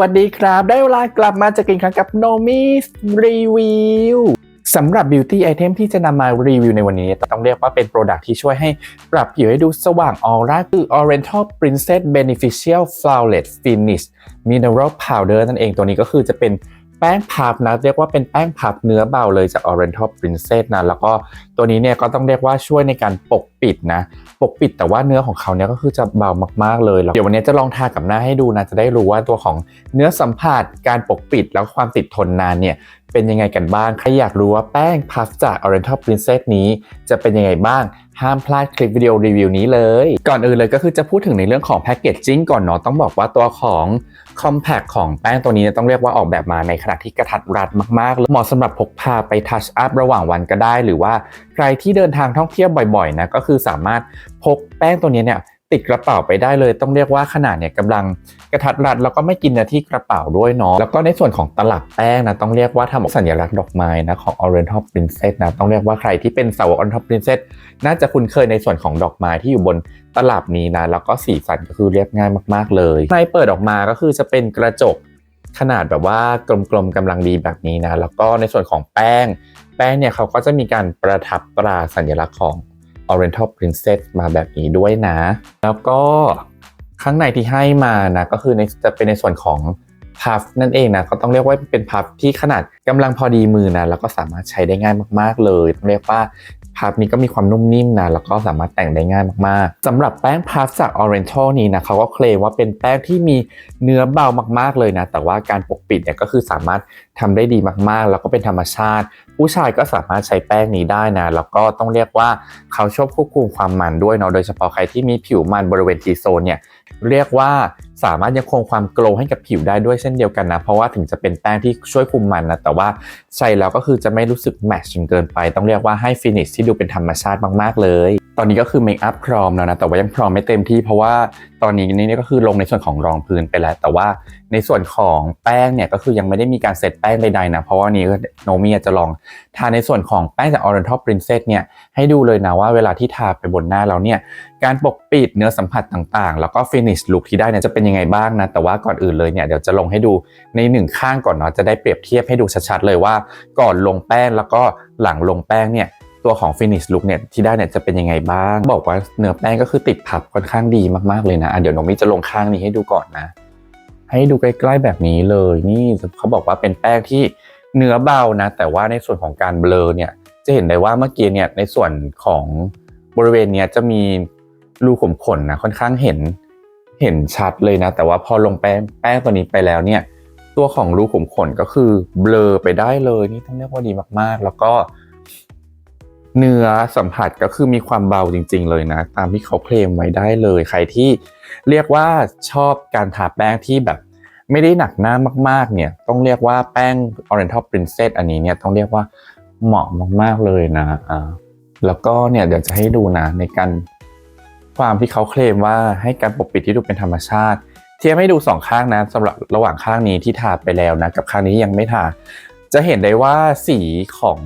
วัสดีครับ ได้เวลากลับมาจากกินครั้งกับ Nomi Review สำหรับ Beauty Item ที่จะนำมารีวิวในวันนี้ ต้องเรียกว่าเป็น Product ที่ช่วยให้ปรับผิวให้ดูสว่างออร่าคือ Oriental Princess Beneficial Flawless Finish Mineral Powder นั่นเองตัวนี้ก็คือจะเป็น ป้งพับนะ เรียกว่าเป็นแป้งพับเนื้อเบาเลยจาก Oriental Princess นะ แล้วก็ตัวนี้เนี่ยก็ต้องเรียกว่าช่วยในการปกปิดนะ ปกปิดแต่ว่าเนื้อของเขาเนี่ยก็คือจะเบามากๆเลยแล้วเดี๋ยววันนี้จะลองทากับหน้าให้ดูนะ จะได้รู้ว่าตัวของเนื้อสัมผัสการปกปิดแล้วความติดทนนานเนี่ยเป็นยังไงกันบ้าง ใครอยากรู้ว่าแป้งพัฟจาก Oriental Princess นี้ จะเป็นยังไงบ้าง ห้ามพลาดคลิปวิดีโอรีวิวนี้เลย ก่อนอื่นเลยก็คือจะพูดถึงในเรื่องของแพคเกจจิ้งก่อนเนาะ ต้องบอกว่าตัวของ Compact ของแป้งตัวนี้ต้องเรียกว่าออกแบบมาในขนาดที่กระทัดรัดมากๆเลยเหมาะสำหรับพกพาไปทัชอัพระหว่างวันก็ได้ หรือว่าใครที่เดินทางท่องเที่ยวบ่อยๆนะก็คือสามารถพกแป้งตัวนี้เนี่ย ติดกระเป๋าไปได้เลย ต้องเรียกว่าขนาดเนี่ยกำลังกระทัดรัดแล้วก็ไม่กินเนื้อที่กระเป๋าด้วยเนาะแล้วก็ในส่วนของตลับแป้งนะต้องเรียกว่าทำสัญลักษณ์ดอกไม้นะของ Oriental Princess นะต้องเรียกว่าใครที่เป็นสาว Oriental Princess น่าจะคุ้นเคยในส่วนของดอกไม้ที่อยู่บนตลับนี้นะแล้วก็สีสันก็คือเรียบง่ายมากๆเลยในเปิดออกมาก็คือจะเป็นกระจกขนาดแบบว่ากลมๆกำลังดีแบบนี้นะแล้วก็ในส่วนของแป้ง แป้งเนี่ยเขาก็จะมีการประทับตราสัญลักษณ์ของ Oriental Princess มาแบบนี้ด้วยนะ แล้วก็ข้างในที่ให้มานะก็คือในจะเป็นในส่วนของพัฟนั่นเองนะก็ต้องเรียกว่าเป็นพัฟที่ขนาดกำลังพอดีมือนะแล้วก็สามารถใช้ได้ง่ายมาก ๆ เลยต้องเรียกว่า พัฟนี้ก็มีความนุ่มนิ่มนะแล้วก็สามารถแต่งได้ง่ายมากๆสำหรับแป้งพัฟจาก Oriental นี้นะเขาก็เคลมว่าเป็นแป้งที่มีเนื้อเบามากๆเลยนะ แต่ว่าการปกปิดเนี่ยก็คือสามารถทำได้ดีมากๆ แล้วก็เป็นธรรมชาติ ผู้ชายก็สามารถใช้แป้งนี้ได้นะ แล้วก็ต้องเรียกว่าเขาชอบควบคุมความมันด้วยเนาะโดยเฉพาะใครที่มีผิวมันบริเวณ T โซนเนี่ยเรียกว่า สามารถยังคงความโกลว์ให้กับผิวได้ด้วยเช่นเดียวกันนะ เพราะว่าถึงจะเป็นแป้งที่ช่วยคุมมันนะ แต่ว่าใช้แล้วก็คือจะไม่รู้สึกแมชจนเกินไป ต้องเรียกว่าให้ฟินิชที่ดูเป็นธรรมชาติมากๆเลย ตอนนี้ก็คือเมคอัพพร้อมแล้วนะ แต่ว่ายังพร้อมไม่เต็มที่เพราะว่าตอนนี้นี่ก็คือลงในส่วนของรองพื้นไปแล้ว แต่ว่าในส่วนของแป้งเนี่ยก็คือยังไม่ได้มีการเซตแป้งใดๆนะ เพราะว่านี้โนมีจะลองทาในส่วนของแป้งจาก Oriental Princess เนี่ยให้ดูเลยนะว่าเวลาที่ทาไปบนหน้าเราเนี่ยการปกปิดเนื้อสัมผัสต่างๆ แล้วก็ฟินิชลุคที่ได้เนี่ยจะเป็นยังไงบ้างนะ แต่ว่าก่อนอื่นเลยเนี่ยเดี๋ยวจะลงให้ดูในหนึ่งข้างก่อนเนาะจะได้เปรียบเทียบให้ดูชัดๆเลยว่า ก่อนลงแป้งแล้วก็หลังลงแป้งเนี่ยตัวของ finish look เนี่ยที่ได้เนี่ยจะเป็นยังไงบ้าง บอกว่าเนื้อแป้งก็คือติดพับค่อนข้างดีมากๆเลยนะะเดี๋ยวน้องมิจะลงข้างนี้ให้ดูก่อนนะ ให้ดูใกล้ๆแบบนี้เลยนี่เขาบอกว่าเป็นแป้งที่เนื้อเบานะ แต่ว่าในส่วนของการเบลอเนี่ยจะเห็นได้ว่าเมื่อกี้เนี่ยในส่วนของบริเวณเนี้ยจะมีรูขุมขนนะค่อนข้างเห็น เห็นชัดเลยนะ แต่ว่าพอลงแป้งแป้งตัวนี้ไปแล้วเนี่ย ตัวของรูขุมขนก็คือเบลอไปได้เลยนี่ต้องเรียกว่าดีมากๆ แล้วก็ เนื้อสัมผัสก็คือมีความเบาจริง ๆ เลยนะ ตามที่เขาเคลมไว้ได้เลย ใครที่เรียกว่าชอบการทาแป้งที่แบบไม่ได้หนักหน้ามากๆ เนี่ย ต้องเรียกว่าแป้ง Oriental Princess อันนี้เนี่ยต้องเรียกว่าเหมาะมากๆเลยนะอ่าแล้วก็เนี่ยเดี๋ยวจะให้ดูนะในการ ความที่เขาเคลมว่าให้การปกปิดที่ดูเป็นธรรมชาติ เทียบให้ดูสองข้างนะสำหรับระหว่างข้างนี้ที่ทาไปแล้วนะกับข้างนี้ยังไม่ทาจะเห็นได้ว่าสีของ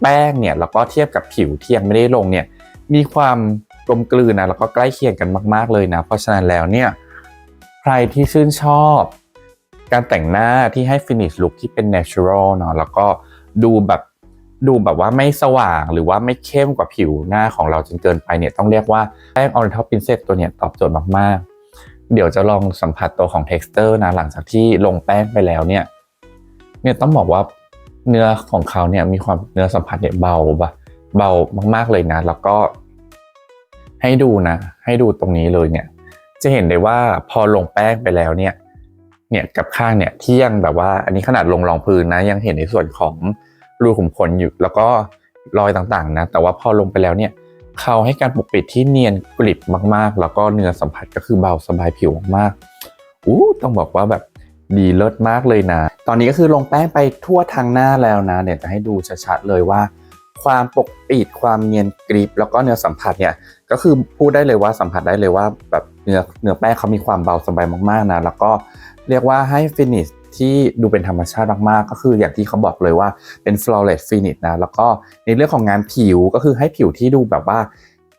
แป้งเนี่ยแล้วก็เทียบกับผิวที่ยังไม่ได้ลงเนี่ยมีความกลมกลืนนะแล้วก็ใกล้เคียงกันมาก ๆเลยนะเพราะฉะนั้นแล้วเนี่ยใครที่ชื่นชอบการแต่งหน้าที่ให้ finish look ที่เป็น natural เนาะแล้วก็ดูแบบ ดูแบบว่าไม่สว่างหรือว่าไม่เข้มกว่าผิวหน้าของเราจนเกินไปเนี่ยต้องเรียกว่าแป้ง Oriental Princess ตัวเนี่ยตอบโจทย์มากๆ เดี๋ยวจะลองสัมผัสตัวของ texture นะหลังจากที่ลงแป้งไปแล้วเนี่ยเนี่ยต้องบอกว่าเนื้อของเขาเนี่ยมีความเนื้อสัมผัสเนี่ยเบาบะเบามากๆเลยนะ แล้วก็ ให้ดูนะ ให้ดูตรงนี้เลยเนี่ย จะเห็นได้ว่าพอลงแป้งไปแล้วเนี่ย เนี่ยกับข้างเนี่ยที่ยังแบบว่า อันนี้ขนาดลงรองพื้นนะยังเห็นในส่วนของ รูขุมขนอยู่แล้วก็รอยต่างๆนะ แต่ว่าพอลงไปแล้วเนี่ยเขาให้การปกปิดที่เนียนกริบมากๆ แล้วก็เนื้อสัมผัสก็คือเบาสบายผิวมากๆอู้ต้องบอกว่าแบบดีเลิศมากเลยนะ ตอนนี้ก็คือลงแป้งไปทั่วทางหน้าแล้วนะเดี๋ยวจะให้ดูชัดๆเลยว่า ความปกปิดความเนียนกริบแล้วก็เนื้อสัมผัสเนี่ยก็คือพูดได้เลยว่าสัมผัสได้เลยว่าแบบเนื้อเนื้อแป้งเขามีความเบาสบายมากๆนะแล้วก็เรียกว่าให้ฟินิช ที่ดูเป็นธรรมชาติมากๆ ก็คืออย่างที่เขาบอกเลยว่าเป็น flawless finish นะ แล้วก็ในเรื่องของงานผิวก็คือให้ผิวที่ดูแบบว่า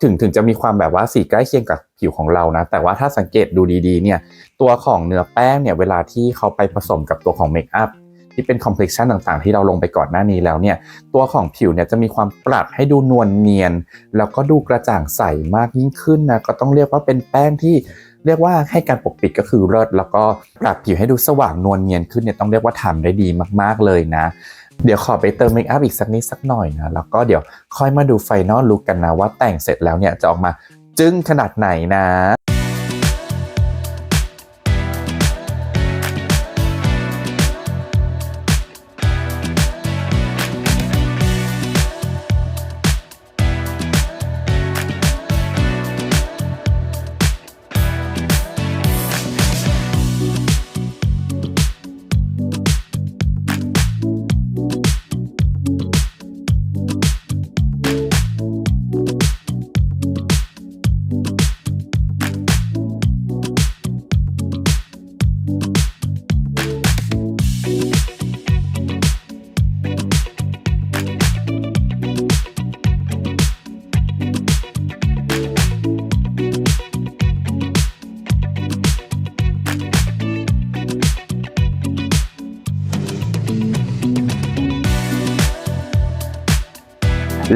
ถึงถึงจะมีความแบบว่าสีใกล้เคียงกับผิวของเรานะ แต่ว่าถ้าสังเกตดูดีๆเนี่ยตัวของเนื้อแป้งเนี่ยเวลาที่เขาไปผสมกับตัวของเมคอัพที่เป็นคอมเพล็กชันต่างๆ ที่เราลงไปก่อนหน้านี้แล้วเนี่ยตัวของผิวเนี่ยจะมีความปรับให้ดูนวลเนียน แล้วก็ดูกระจ่างใสมากยิ่งขึ้นนะก็ต้องเรียกว่าเป็นแป้งที่ เรียกว่าให้การปกปิดก็คือเลิศแล้วก็ปรับผิวให้ดูสว่างนวลเนียนขึ้นเนี่ยต้องเรียกว่าทำได้ดีมากๆเลยนะ เดี๋ยวขอไปเติมเมคอัพอีกสักนิดสักหน่อยนะแล้วก็เดี๋ยวค่อยมาดูไฟนอลลุกกันนะว่าแต่งเสร็จแล้วเนี่ยจะออกมาจึ้งขนาดไหนนะ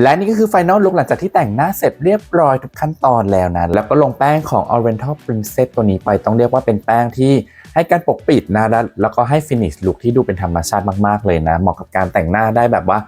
และนี่ก็คือไฟนอลลุกหลังจากที่แต่งหน้าเสร็จเรียบร้อยทุกขั้นตอนแล้วนะ แล้วก็ลงแป้งของ Oriental Princess ตัวนี้ไปต้องเรียกว่าเป็นแป้งที่ให้การปกปิดนะแล้วแล้วก็ให้ finish look ที่ดูเป็นธรรมชาติมากๆเลยนะ เหมาะกับการแต่งหน้าได้แบบว่า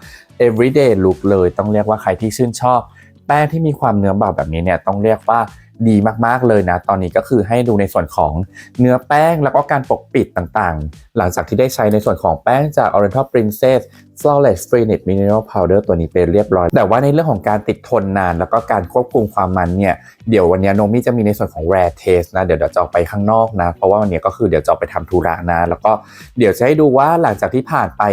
everyday look เลยต้องเรียกว่าใครที่ชื่นชอบ แป้งที่มีความเนื้อเบาแบบนี้เนี่ยต้องเรียกว่าดีมากๆเลยนะ ตอนนี้ก็คือให้ดูในส่วนของเนื้อแป้งแล้วก็การปกปิดต่างๆ หลังจากที่ได้ใช้ในส่วนของแป้งจาก Oriental Princess Flawless Finish Mineral Powder ตัวนี้ไปเรียบร้อย แต่ว่าในเรื่องของการติดทนนาน แล้วก็การควบคุมความมันเนี่ย เดี๋ยววันนี้โนมี่จะมีในส่วนของ Rare Taste นะ เดี๋ยวเดี๋ยวจะออกไปข้างนอกนะ เพราะว่าวันนี้ก็คือเดี๋ยวจะไปทำธุระนะ แล้วก็เดี๋ยวจะให้ดูว่าหลังจากที่ผ่านไป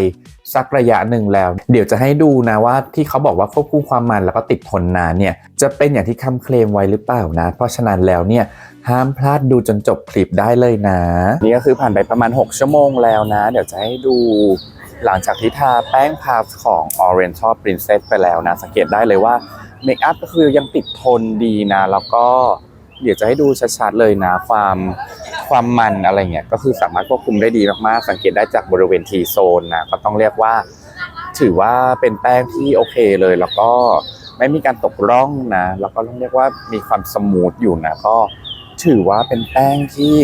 สักระยะหนึ่งแล้ว เดี๋ยวจะให้ดูนะว่าที่เขาบอกว่าควบคุมความมันแล้วก็ติดทนนานเนี่ยจะเป็นอย่างที่คำเคลมไว้หรือเปล่านะ เพราะฉะนั้นแล้วเนี่ยห้ามพลาดดูจนจบคลิปได้เลยนะ นี่ก็คือผ่านไปประมาณ 6 ชั่วโมงแล้วนะ เดี๋ยวจะให้ดู หลังจากที่ทาแป้งพาฟของ Oriental Princess ไปแล้วนะ สังเกตได้เลยว่าเมคอัพก็คือยังติดทนดีนะ แล้วก็เดี๋ยวจะให้ดูชัดๆเลยนะ ความความมันอะไรเงี้ยก็คือสามารถควบคุมได้ดีมากๆ สังเกตได้จากบริเวณ T zone นะ ก็ต้องเรียกว่า ถือว่าเป็นแป้งที่โอเคเลย แล้วก็ไม่มีการตกร่องนะ แล้วก็ต้องเรียกว่ามีความสมูทอยู่นะ ก็ถือว่าเป็นแป้งที่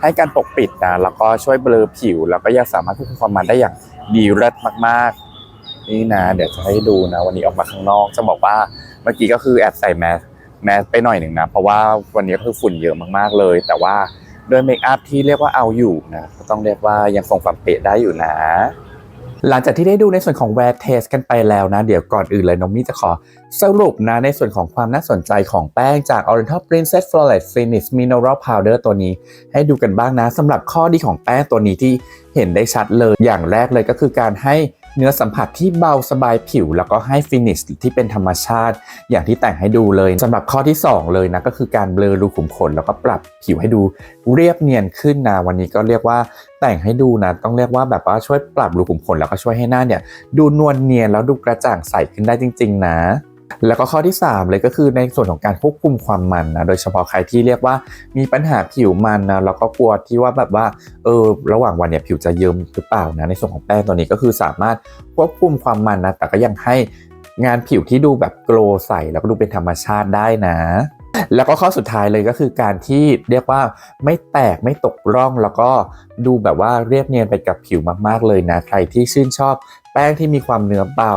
ให้การปกปิดนะแล้วก็ช่วยเบลอผิว แล้วก็ยังสามารถควบคุมความมันได้อย่างดีเลิศมากๆ นี่นะ เดี๋ยวจะให้ดูนะ วันนี้ออกมาข้างนอก จะบอกว่าเมื่อกี้ก็คือแอบใส่แมสแมสไปหน่อยหนึ่งนะ เพราะว่าวันนี้ก็คือฝุ่นเยอะมากๆเลย แต่ว่าด้วยเมคอัพที่เรียกว่าเอาอยู่นะก็ต้องเรียกว่ายังคงความเป๊ะได้อยู่นะ หลังจากที่ได้ดูในส่วนของ Rare Taste กันไปแล้วนะ เดี๋ยวก่อนอื่นเลยน้องมี่จะขอสรุปนะในส่วนของความน่าสนใจของแป้งจาก Oriental Princess Flawless Finish Mineral Powder ตัวนี้ ให้ดูกันบ้างนะสำหรับข้อดีของแป้งตัวนี้ที่เห็นได้ชัดเลยอย่างแรกเลยก็คือการให้ เนื้อสัมผัสที่เบาสบายผิว แล้วก็ให้ฟินิชที่เป็นธรรมชาติ อย่างที่แต่งให้ดูเลยสำหรับข้อที่ 2 เลยนะก็คือการเบลอรูขุมขนแล้วก็ปรับผิวให้ดูเรียบเนียนขึ้นนะวันนี้ก็เรียกว่าแต่งให้ดูนะต้องเรียกว่าแบบว่าช่วยปรับรูขุมขนแล้วก็ช่วยให้หน้าเนี่ยดูนวลเนียนแล้วดูกระจ่างใสขึ้นได้จริง ๆ นะ แล้วก็ข้อที่ 3 เลยก็คือในส่วนของการควบคุมความมันนะโดยเฉพาะใครที่เรียกว่ามีปัญหาผิวมันนะแล้วก็กลัวที่ว่าแบบว่าเออระหว่างวันเนี่ยผิวจะเยิ้มหรือเปล่านะในส่วนของแป้งตัวนี้ก็คือสามารถควบคุมความมันนะแต่ก็ยังให้งานผิวที่ดูแบบโกลว์ใสแล้วก็ดูเป็นธรรมชาติได้นะแล้วก็ข้อสุดท้ายเลยก็คือการที่เรียกว่าไม่แตกไม่ตกร่องแล้วก็ดูแบบว่าเรียบเนียนไปกับผิวมากๆเลยนะ ใครที่ชื่นชอบแป้งที่มีความเนื้อเบา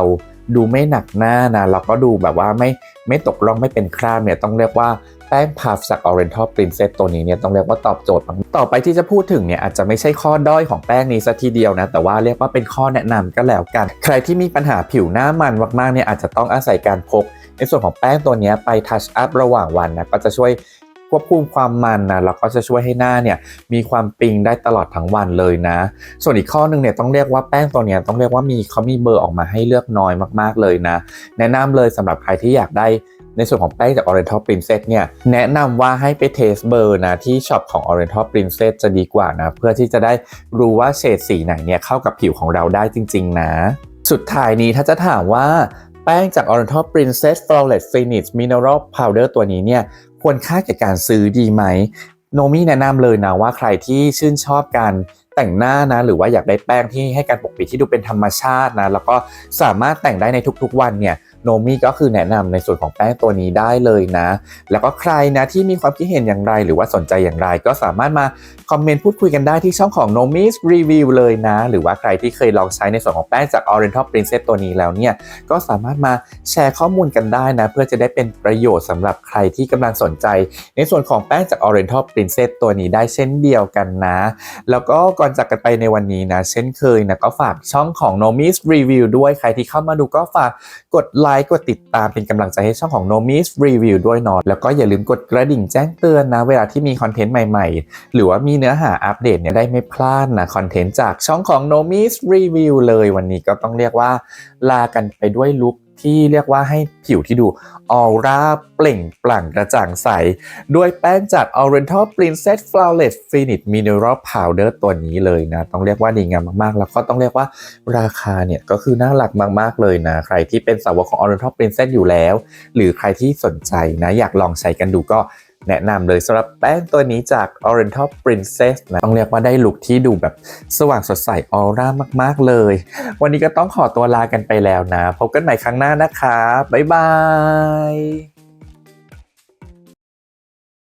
ดูไม่หนักหน้านะแล้วก็ดูแบบว่าไม่ไม่ตกร่องไม่เป็นคราบเนี่ยต้องเรียกว่าแป้งพัฟจาก Oriental Princess ตัวนี้เนี่ยต้องเรียกว่าตอบโจทย์มากต่อไปที่จะพูดถึงเนี่ยอาจจะไม่ใช่ข้อด้อยของแป้งนี้ซะทีเดียวนะ แต่ว่าเรียกว่าเป็นข้อแนะนำก็แล้วกัน ใครที่มีปัญหาผิวหน้ามันมากๆเนี่ยอาจจะต้องอาศัยการพก ในส่วนของแป้งตัวนี้ไปทัชอัพระหว่างวันนะก็จะช่วย ควบคุมความมันนะแล้วก็จะช่วยให้หน้าเนี่ยมีความปิงได้ตลอดทั้งวันเลยนะ ส่วนอีกข้อหนึ่งเนี่ยต้องเรียกว่าแป้งตัวเนี้ยต้องเรียกว่ามีเขามีเบอร์ออกมาให้เลือกน้อยมากๆเลยนะ แนะนำเลยสำหรับใครที่อยากได้ในส่วนของแป้งจาก Oriental Princess เนี่ยแนะนำว่าให้ไปเทสเบอร์นะที่ช็อปของ Oriental Princess จะดีกว่านะ เพื่อที่จะได้รู้ว่าเฉดสีไหนเนี่ยเข้ากับผิวของเราได้จริง ๆ นะ สุดท้ายนี้ถ้าจะถามว่าแป้งจาก Oriental Princess Flawless Finish Mineral Powder ตัวนี้เนี่ย ควรค่าแก่การซื้อดีไหมโนมี่แนะนำเลยนะว่าใครที่ชื่นชอบการแต่งหน้านะหรือว่าอยากได้แป้งที่ให้การปกปิดที่ดูเป็นธรรมชาตินะแล้วก็สามารถแต่งได้ในทุกๆวันเนี่ย โนมี่ก็คือแนะนำในส่วนของแป้งตัวนี้ได้เลยนะ แล้วก็ใครนะที่มีความคิดเห็นอย่างไรหรือว่าสนใจอย่างไร ก็สามารถมาคอมเมนต์พูดคุยกันได้ที่ช่องของ Nomis Review เลยนะ หรือว่าใครที่เคยลองใช้ในส่วนของแป้งจาก Oriental Princess ตัวนี้แล้วเนี่ยก็สามารถมาแชร์ข้อมูลกันได้นะ เพื่อจะได้เป็นประโยชน์สำหรับใครที่กำลังสนใจ ในส่วนของแป้งจาก Oriental Princess ตัวนี้ได้เช่นเดียวกันนะ แล้วก็ก่อนจากกันไปในวันนี้นะ เช่นเคยนะก็ฝากช่องของ Nomis Review ด้วยใครที่เข้ามาดูก็ฝากกดไลค์ กดติดตามเป็นกำลังใจให้ช่องของ Nomis Review ด้วยเนาะแล้วก็อย่าลืมกดกระดิ่งแจ้งเตือนนะ เวลาที่มีคอนเทนต์ใหม่ๆ หรือว่ามีเนื้อหาอัปเดตเนี่ยได้ไม่พลาดนะคอนเทนต์จากช่องของ Nomis Review เลยวันนี้ก็ต้องเรียกว่าลากันไปด้วยลุค ที่เรียกว่าให้ผิวที่ดูออร่าเปล่งปลั่งกระจ่างใส ด้วยแป้งจาก Oriental Princess Flawless Finish Mineral Powder ตัวนี้เลยนะ ต้องเรียกว่าดีงามมากๆ แล้วก็ต้องเรียกว่าราคาเนี่ย ก็คือน่ารักมากๆเลยนะ ใครที่เป็นสาวกของ Oriental Princess อยู่แล้ว หรือใครที่สนใจนะ อยากลองใช้กันดูก็ แนะนำเลยสำหรับแป้งตัวนี้จาก Oriental Princess นะต้องเรียกว่าได้ลุคที่ดูแบบสว่างสดใสออร่ามากๆเลย วันนี้ก็ต้องขอตัวลากันไปแล้วนะ พบกันใหม่ครั้งหน้านะคะบ๊ายบาย